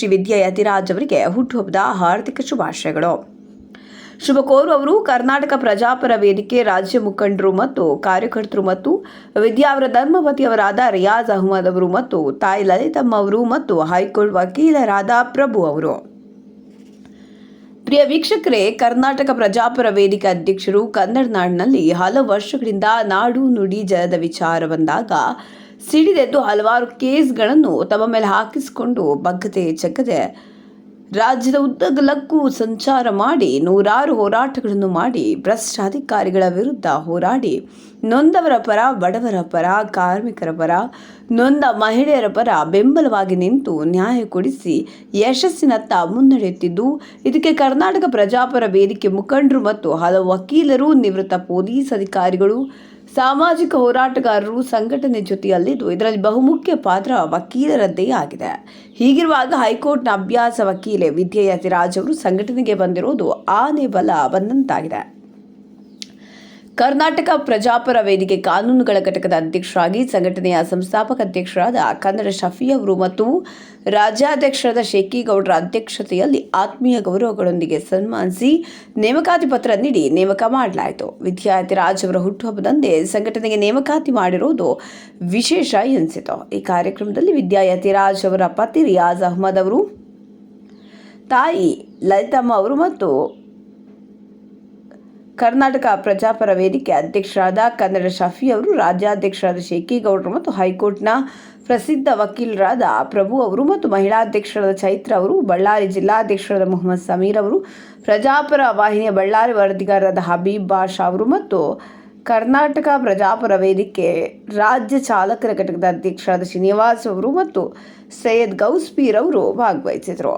ಶ್ರೀ ವಿದ್ಯಾ ಯತಿರಾಜ್ ಅವರಿಗೆ ಹುಟ್ಟುಹಬ್ಬದ ಹಾರ್ದಿಕ ಶುಭಾಶಯಗಳು. ಶುಭ ಕೋರುವವರು ಕರ್ನಾಟಕ ಪ್ರಜಾಪರ ವೇದಿಕೆ ರಾಜ್ಯ ಮುಖಂಡರು ಮತ್ತು ಕಾರ್ಯಕರ್ತರು ಮತ್ತು ವಿದ್ಯಾವರ ಧರ್ಮಪತಿಯವರಾದ ರಿಯಾಜ್ ಅಹಮದ್ ಅವರು ಮತ್ತು ತಾಯಿ ಲಲಿತಮ್ಮ ಅವರು ಮತ್ತು ಹೈಕೋರ್ಟ್ ವಕೀಲರಾದ ಪ್ರಭು ಅವರು. ಪ್ರಿಯ ವೀಕ್ಷಕರೇ, ಕರ್ನಾಟಕ ಪ್ರಜಾಪರ ವೇದಿಕೆ ಅಧ್ಯಕ್ಷರು ಕನ್ನಡ ನಾಡಿನಲ್ಲಿ ಹಲವು ವರ್ಷಗಳಿಂದ ನಾಡು ನುಡಿ ಜಲದ ವಿಚಾರ ಬಂದಾಗ ಸಿಡಿದೆದ್ದು ಹಲವಾರು ಕೇಸ್ಗಳನ್ನು ತಮ್ಮ ಮೇಲೆ ಹಾಕಿಸಿಕೊಂಡು ಬಗ್ಗದೆ ಜಗ್ಗದೆ ರಾಜ್ಯದ ಉದ್ದಗಲಕ್ಕೂ ಸಂಚಾರ ಮಾಡಿ ನೂರಾರು ಹೋರಾಟಗಳನ್ನು ಮಾಡಿ ಭ್ರಷ್ಟಾಧಿಕಾರಿಗಳ ವಿರುದ್ಧ ಹೋರಾಡಿ, ನೊಂದವರ ಪರ, ಬಡವರ ಪರ, ಕಾರ್ಮಿಕರ ಪರ, ನೊಂದ ಮಹಿಳೆಯರ ಪರ ಬೆಂಬಲವಾಗಿ ನಿಂತು ನ್ಯಾಯ ಕೊಡಿಸಿ ಯಶಸ್ಸಿನತ್ತ ಮುನ್ನಡೆಯುತ್ತಿದ್ದು, ಇದಕ್ಕೆ ಕರ್ನಾಟಕ ಪ್ರಜಾಪರ ವೇದಿಕೆ ಮುಖಂಡರು ಮತ್ತು ಹಲವು ವಕೀಲರು, ನಿವೃತ್ತ ಪೊಲೀಸ್ ಅಧಿಕಾರಿಗಳು ಸಾಮಾಜಿಕ ಹೋರಾಟಗಾರರು ಸಂಘಟನೆ ಜೊತೆಯಲ್ಲಿದ್ದು ಇದರಲ್ಲಿ ಬಹುಮುಖ್ಯ ಪಾತ್ರ ವಕೀಲರದ್ದೇ ಆಗಿದೆ. ಹೀಗಿರುವಾಗ ಹೈಕೋರ್ಟ್ನ ಅಭ್ಯಾಸ ವಕೀಲೆ ವಿದ್ಯಯಾತಿರಾಜ್ ಅವರು ಸಂಘಟನೆಗೆ ಬಂದಿರೋದು ಆನೆ ಬಲ ಬಂದಂತಾಗಿದೆ. ಕರ್ನಾಟಕ ಪ್ರಜಾಪರ ವೇದಿಕೆ ಕಾನೂನುಗಳ ಘಟಕದ ಅಧ್ಯಕ್ಷರಾಗಿ ಸಂಘಟನೆಯ ಸಂಸ್ಥಾಪಕ ಅಧ್ಯಕ್ಷರಾದ ಕನ್ನಡ ಶಫಿ ಅವರು ಮತ್ತು ರಾಜ್ಯಾಧ್ಯಕ್ಷರಾದ ಶೇಖಿಗೌಡರ ಅಧ್ಯಕ್ಷತೆಯಲ್ಲಿ ಆತ್ಮೀಯ ಗೌರವಗಳೊಂದಿಗೆ ಸನ್ಮಾನಿಸಿ ನೇಮಕಾತಿ ಪತ್ರ ನೀಡಿ ನೇಮಕ ಮಾಡಲಾಯಿತು. ವಿದ್ಯಾರ್ಥಿ ರಾಜ್ ಅವರ ಹುಟ್ಟುಹಬ್ಬದಂದೇ ಸಂಘಟನೆಗೆ ನೇಮಕಾತಿ ಮಾಡಿರುವುದು ವಿಶೇಷ ಎನಿಸಿತು. ಈ ಕಾರ್ಯಕ್ರಮದಲ್ಲಿ ವಿದ್ಯಾಯತಿ ರಾಜ್ ಅವರ ಪತಿ ರಿಯಾಜ್ ಅಹಮದ್ ಅವರು, ತಾಯಿ ಲಲಿತಮ್ಮ ಅವರು ಮತ್ತು ಕರ್ನಾಟಕ ಪ್ರಜಾಪರ ವೇದಿಕೆ ಅಧ್ಯಕ್ಷರಾದ ಕನ್ನಡ ಶಫಿ ಅವರು, ರಾಜ್ಯಾಧ್ಯಕ್ಷರಾದ ಶೇಖಿಗೌಡರು ಮತ್ತು ಹೈಕೋರ್ಟ್ನ ಪ್ರಸಿದ್ಧ ವಕೀಲರಾದ ಪ್ರಭು ಅವರು ಮತ್ತು ಮಹಿಳಾಧ್ಯಕ್ಷರಾದ ಚೈತ್ರ ಅವರು, ಬಳ್ಳಾರಿ ಜಿಲ್ಲಾಧ್ಯಕ್ಷರಾದ ಮೊಹಮ್ಮದ್ ಸಮೀರ್ ಅವರು, ಪ್ರಜಾಪರ ವಾಹಿನಿಯ ಬಳ್ಳಾರಿ ವರದಿಗಾರರಾದ ಹಬೀಬ್ ಬಾಷಾ ಅವರು ಮತ್ತು ಕರ್ನಾಟಕ ಪ್ರಜಾಪರ ವೇದಿಕೆ ರಾಜ್ಯ ಚಾಲಕರ ಘಟಕದ ಅಧ್ಯಕ್ಷರಾದ ಶ್ರೀನಿವಾಸ್ ಅವರು ಮತ್ತು ಸೈಯದ್ ಗೌಸ್ಪೀರ್ ಅವರು ಭಾಗವಹಿಸಿದರು.